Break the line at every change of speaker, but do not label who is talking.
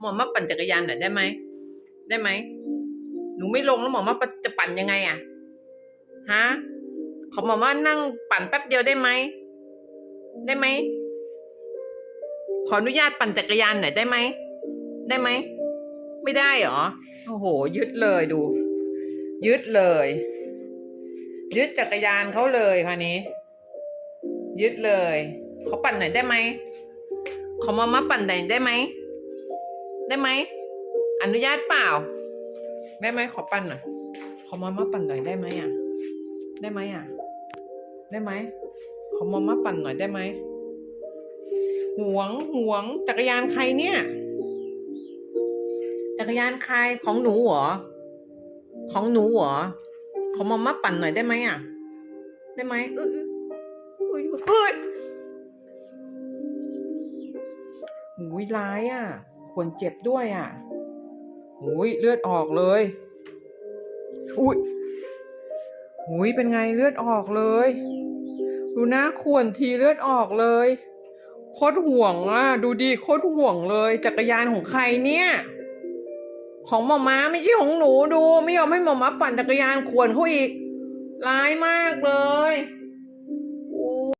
หมอมาปั่นจักรยานหน่อยได้ไหม ได้ไหม หนูไม่ลงแล้วหมอมาจะปั่นยังไงอะ ฮะ ขอหมอมานั่งปั่นแป๊บเดียวได้ไหม ได้ไหม ขออนุญาตปั่นจักรยานหน่อยได้ไหม ได้ไหม ไม่ได้เหรอ โอ้โห ยึดเลยดู ยึดเลย ยึดจักรยานเขาเลยคราวนี้ ยึดเลย เขาปั่นหน่อยได้ไหม ขอมามาปั่นหน่อยได้ไหม ได้ไหม อนุญาตเปล่า ได้ไหมขอปั่นหน่อย ขอมามาปั่นหน่อยได้ไหมอะ ได้ไหมอะ ได้ไหม ขอมามาปั่นหน่อยได้ไหมหวงหวงจักรยานใครเนี่ย จักรยานใครของหนูเหรอ ของหนูเหรอ ขอมามาปั่นหน่อยได้ไหมอะ ได้ไหมเออเออเอออุ้ยร้ายอะ ควรเจ็บด้วยอะอุ้ยเลือดออกเลยอุ้ยอุ้ยเป็นไงเลือดออกเลย ดูน้าข่วนทีเลือดออกเลยโคตรห่วงอะ ดูดิโคตรห่วงเลย จักรยานของใครเนี่ย ของหมอม้าไม่ใช่ของหนูดู ไม่ยอมให้หมอม้าปั่นจักรยานขวนเขาอีกร้ายมากเลย